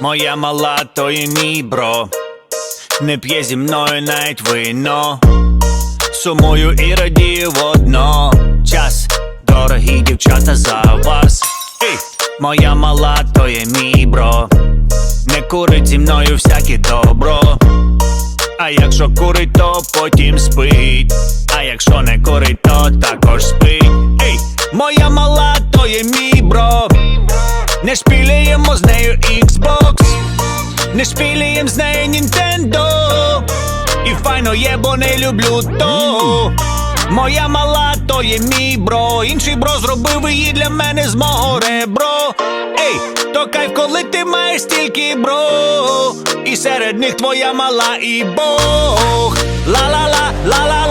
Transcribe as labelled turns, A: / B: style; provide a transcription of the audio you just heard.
A: моя мала, то є мій бро. Не п'є зі мною навіть вино. Сумую і радію водно. Час, дорогі дівчата за вас. Ей, моя мала, то є мій бро. Не курить зі мною всяке добро. А якщо курить, то потім спить. А якщо не курить, то також спить. Ей, моя мала, то є мій бро. Не шпілюємо з нею Xbox, не шпілюєм з нею Нінтендо. І файно є, бо не люблю то. Моя мала, то є мій бро. Інший бро зробив її для мене з мого ребро. Ей, то кайф, коли ти маєш стільки бро. І серед них твоя мала і Бог. Ла-ла-ла, ла-ла.